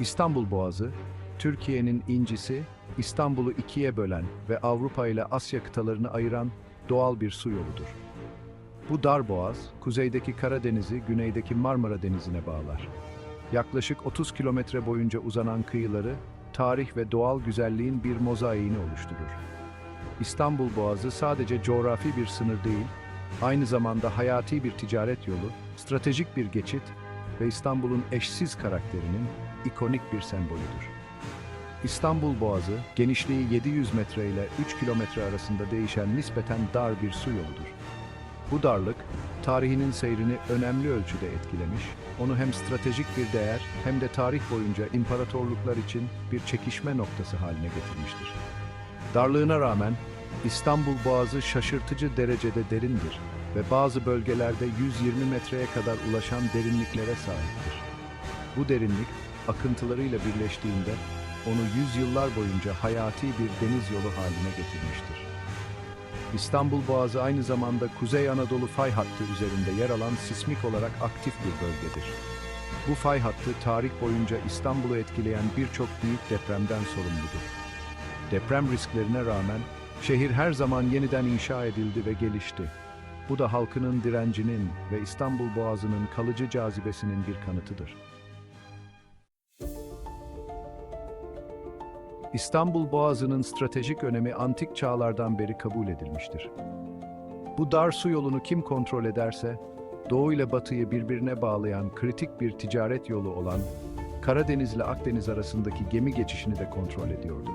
İstanbul Boğazı, Türkiye'nin incisi, İstanbul'u ikiye bölen ve Avrupa ile Asya kıtalarını ayıran doğal bir su yoludur. Bu dar boğaz, kuzeydeki Karadeniz'i güneydeki Marmara Denizi'ne bağlar. Yaklaşık 30 kilometre boyunca uzanan kıyıları, tarih ve doğal güzelliğin bir mozaiğini oluşturur. İstanbul Boğazı sadece coğrafi bir sınır değil, aynı zamanda hayati bir ticaret yolu, stratejik bir geçit ve İstanbul'un eşsiz karakterinin ikonik bir sembolüdür. İstanbul Boğazı, genişliği 700 metre ile 3 kilometre arasında değişen nispeten dar bir su yoludur. Bu darlık, tarihinin seyrini önemli ölçüde etkilemiş, onu hem stratejik bir değer hem de tarih boyunca imparatorluklar için bir çekişme noktası haline getirmiştir. Darlığına rağmen İstanbul Boğazı şaşırtıcı derecede derindir ve bazı bölgelerde 120 metreye kadar ulaşan derinliklere sahiptir. Bu derinlik akıntılarıyla birleştiğinde onu yüzyıllar boyunca hayati bir deniz yolu haline getirmiştir. İstanbul Boğazı aynı zamanda Kuzey Anadolu fay hattı üzerinde yer alan sismik olarak aktif bir bölgedir. Bu fay hattı tarih boyunca İstanbul'u etkileyen birçok büyük depremden sorumludur. Deprem risklerine rağmen şehir her zaman yeniden inşa edildi ve gelişti. Bu da halkının direncinin ve İstanbul Boğazı'nın kalıcı cazibesinin bir kanıtıdır. İstanbul Boğazı'nın stratejik önemi antik çağlardan beri kabul edilmiştir. Bu dar su yolunu kim kontrol ederse, Doğu ile Batı'yı birbirine bağlayan kritik bir ticaret yolu olan Karadeniz ile Akdeniz arasındaki gemi geçişini de kontrol ediyordu.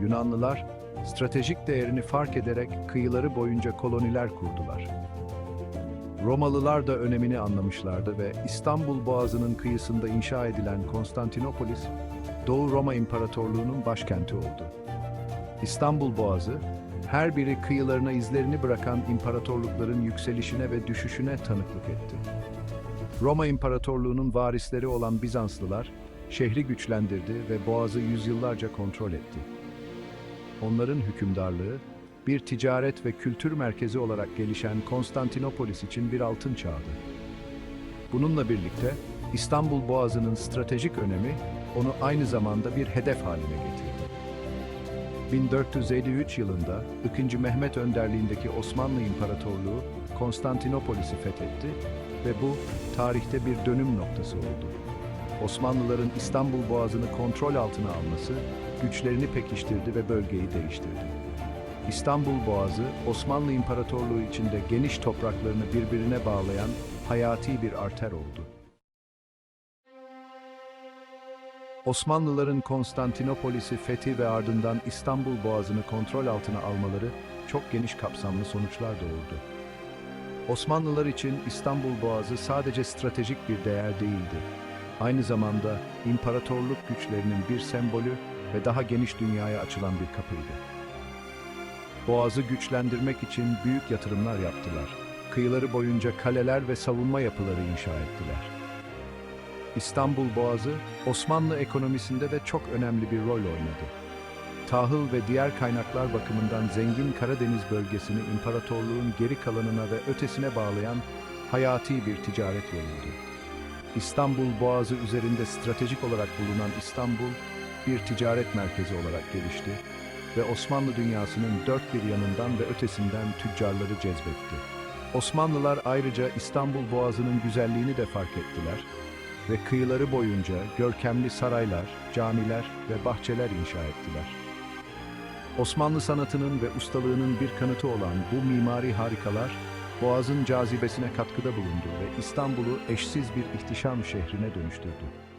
Yunanlılar, stratejik değerini fark ederek kıyıları boyunca koloniler kurdular. Romalılar da önemini anlamışlardı ve İstanbul Boğazı'nın kıyısında inşa edilen Konstantinopolis, Doğu Roma İmparatorluğu'nun başkenti oldu. İstanbul Boğazı, her biri kıyılarına izlerini bırakan imparatorlukların yükselişine ve düşüşüne tanıklık etti. Roma İmparatorluğu'nun varisleri olan Bizanslılar, şehri güçlendirdi ve Boğaz'ı yüzyıllarca kontrol etti. Onların hükümdarlığı, bir ticaret ve kültür merkezi olarak gelişen Konstantinopolis için bir altın çağdı. Bununla birlikte İstanbul Boğazı'nın stratejik önemi onu aynı zamanda bir hedef haline getirdi. 1453 yılında 2. Mehmet önderliğindeki Osmanlı İmparatorluğu Konstantinopolis'i fethetti ve bu tarihte bir dönüm noktası oldu. Osmanlıların İstanbul Boğazı'nı kontrol altına alması güçlerini pekiştirdi ve bölgeyi değiştirdi. İstanbul Boğazı, Osmanlı İmparatorluğu içinde geniş topraklarını birbirine bağlayan hayati bir arter oldu. Osmanlıların Konstantinopolis'i fethi ve ardından İstanbul Boğazı'nı kontrol altına almaları çok geniş kapsamlı sonuçlar doğurdu. Osmanlılar için İstanbul Boğazı sadece stratejik bir değer değildi. Aynı zamanda imparatorluk güçlerinin bir sembolü ve daha geniş dünyaya açılan bir kapıydı. Boğazı güçlendirmek için büyük yatırımlar yaptılar. Kıyıları boyunca kaleler ve savunma yapıları inşa ettiler. İstanbul Boğazı, Osmanlı ekonomisinde de çok önemli bir rol oynadı. Tahıl ve diğer kaynaklar bakımından zengin Karadeniz bölgesini imparatorluğun geri kalanına ve ötesine bağlayan hayati bir ticaret yoluydu. İstanbul Boğazı üzerinde stratejik olarak bulunan İstanbul, bir ticaret merkezi olarak gelişti ve Osmanlı dünyasının dört bir yanından ve ötesinden tüccarları cezbetti. Osmanlılar ayrıca İstanbul Boğazı'nın güzelliğini de fark ettiler ve kıyıları boyunca görkemli saraylar, camiler ve bahçeler inşa ettiler. Osmanlı sanatının ve ustalığının bir kanıtı olan bu mimari harikalar, Boğaz'ın cazibesine katkıda bulundu ve İstanbul'u eşsiz bir ihtişam şehrine dönüştürdü.